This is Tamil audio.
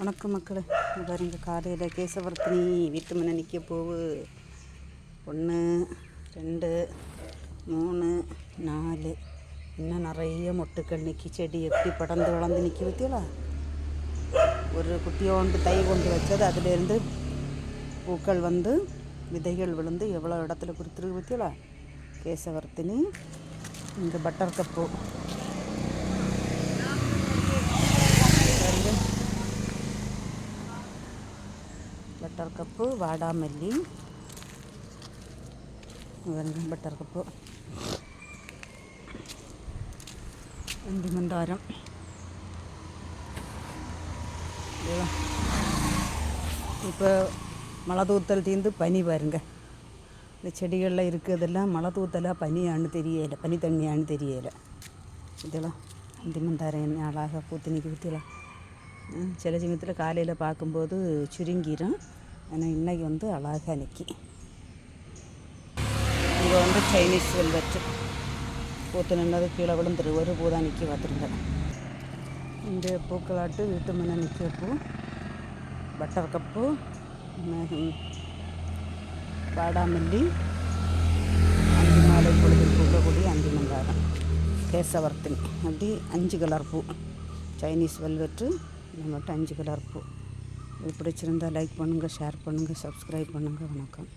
வணக்கம் மக்களே. பாருங்க காலையில் கேசவர்த்தினி வீட்டு முன்ன நிற்க போவு. ஒன்று ரெண்டு மூணு நாலு. இன்னும் நிறைய மொட்டுக்கள் நிற்கி செடி எப்படி படர்ந்து வளர்ந்து நிற்க பற்றியலா ஒரு குட்டியோண்டு தை கொண்டு வச்சது. அதுலேருந்து பூக்கள் வந்து விதைகள் விழுந்து எவ்வளோ இடத்துல கொடுத்துருக்கு பற்றியலா கேசவர்த்தினி இந்த பட்டர் கப்பு பாருங்க பட்டர் கப்பு வாடாமல்லி பாருங்க பட்டர் கப்பு அஞ்சு மந்தாரம் இப்போ மழை தூத்தல் தீர்ந்து பனி பாருங்க. இந்த செடிகளில் இருக்கிறதெல்லாம் மழை தூத்தலாக பனியான்னு தெரியலை பனி தண்ணியான்னு தெரியலை. இதெல்லாம் அந்திமந்தாரம் என்ன அழகாக பூத்து நிற்க சில சமயத்தில் காலையில் பார்க்கும்போது சுருங்கிடும் ஆனால் இன்றைக்கி வந்து அழகாக நிற்கி இங்கே வந்து சைனீஸ் வெல்வெட்டு பூத்து நின்னது கீழே விழுந்துரு. ஒரு பூ தான் நிற்கி பார்த்துருங்க இந்த பூக்களாட்டு வீட்டு முன்னே நிற்க பூ. பட்டர் கப்பு வாடாமல்லி அஞ்சு மாலை பொழுதில் பூக்கக்கூடிய அஞ்சு மந்தாரம் கேசவர்த்தினி. அப்படி அஞ்சு கலர் பூ. சைனீஸ் வெல்வெட்டு நம்மகிட்ட அஞ்சு கலர் பூ இது லைக் பண்ணுங்கள் ஷேர் பண்ணுங்கள் சப்ஸ்கிரைப் பண்ணுங்கள் வணக்கம்.